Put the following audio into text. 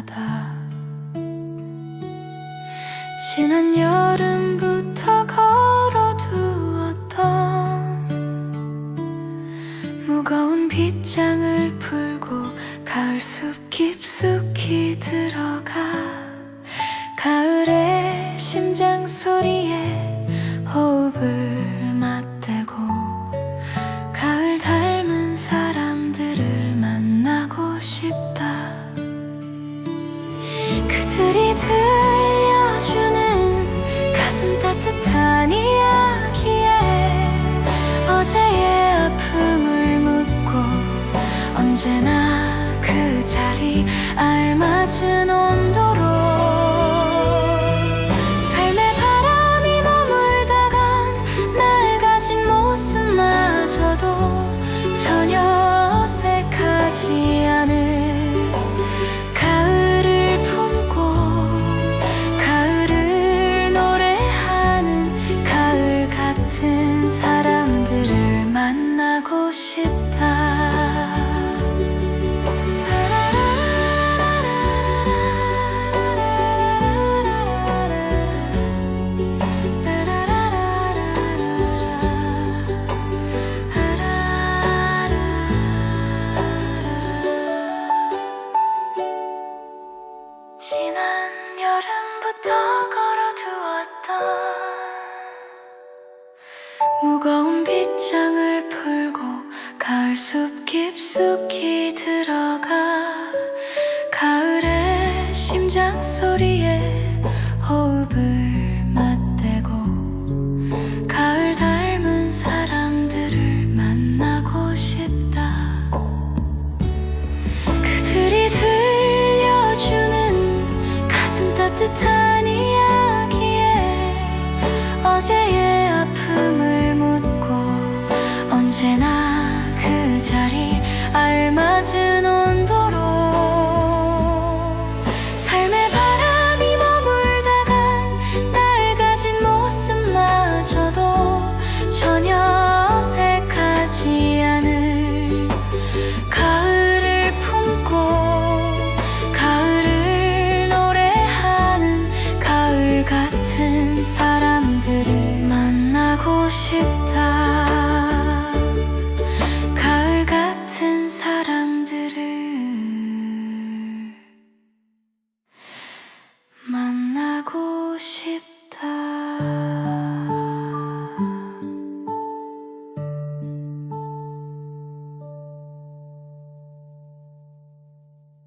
바다 지난 여름부터 걸어두었던 무거운 빗장을 풀고 가을 숲 깊숙이 들어가 가을의 심장 소리에 호흡을 들려주는 가슴 따뜻한 이야기에 어제의 아픔을 묻고 언제나 그 자리 알맞은 지난 여름부터 걸어두었던 무거운 빗장을 풀고 가을 숲 깊숙이 들어 언제나 그 자리 알맞은 온도로 삶의 바람이 머물다 간 낡아진 모습마저도 전혀 어색하지 않을 가을을 품고 가을을 노래하는 가을 같은 사람들을 만나고 싶다.